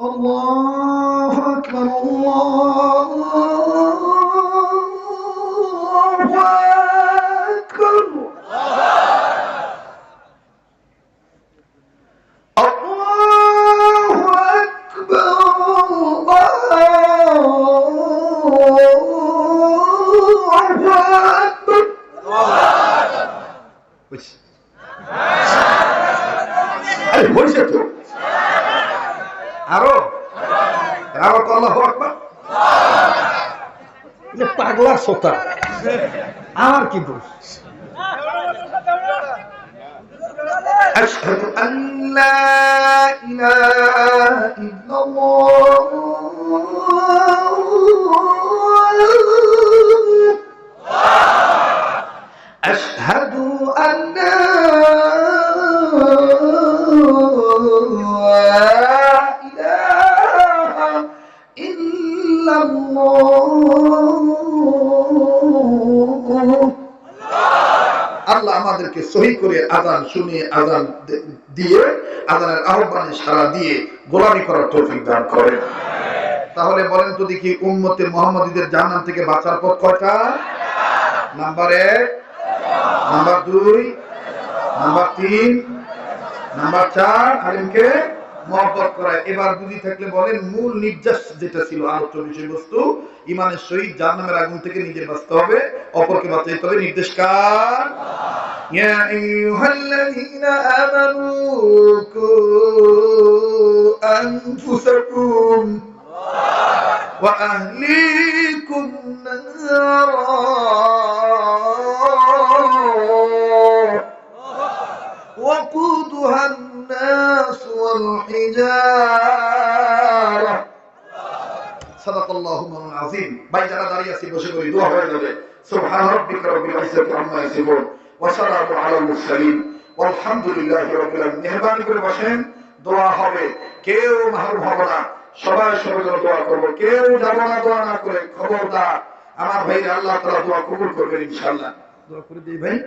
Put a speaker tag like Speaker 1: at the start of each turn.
Speaker 1: الله أكبر الله أكبر الله أكبر الله أكبر الله أكبر وش؟ أكبر আরো আরো তো আল্লাহ আকবার এ পাগলা সোতা আমার কি দোষ أشهد أن لا إله إلا الله আল্লাহ আমাদেরকে সহি করে আজান শুনিয়ে, আজান দিয়ে, আজানের আহ্বানে সারা দিয়ে গোলামি করার তৌফিক দান করেন। তাহলে বলেন তো দেখি উম্মতে মোহাম্মদীদের জান্নাত থেকে বাঁচার পথ কয়টা? নাম্বার এক, নাম্বার দুই, নাম্বার তিন, নাম্বার চার আলিমকে মহব্বত করা। এবার বুঝি থাকলে বলেন, মূল নির্যাস যেটা ছিল আলোচ্য বিষয়বস্তু ইমানের সহিত জাহান্নামের আগুন থেকে নিজের বাঁচতে হবে, অপরকে বাঁচাইতে হবে। নির্দেশ কার? يا أيها الذين آمنوا كوا أنفسكم وأهليكم نارا وقودها الناس والحجارة صدق الله العظيم باي جرى داري يسيب وشكري دوها سبحان ربك رب العزة عما يصفون ওয়াসালাতু আলাল মুরসালিন। আলহামদুলিল্লাহি করে বসেন। দোয়া হবে। কেউ মাহরুম হবে না। সবাই সবার জন্য দোয়া করব। কেউ যাব না দোয়া না করে। খবর দা আমার ভাই আল্লাহ তাআলা দোয়া কবুল করবেন ইনশাআল্লাহ। দোয়া করে দিই ভাই।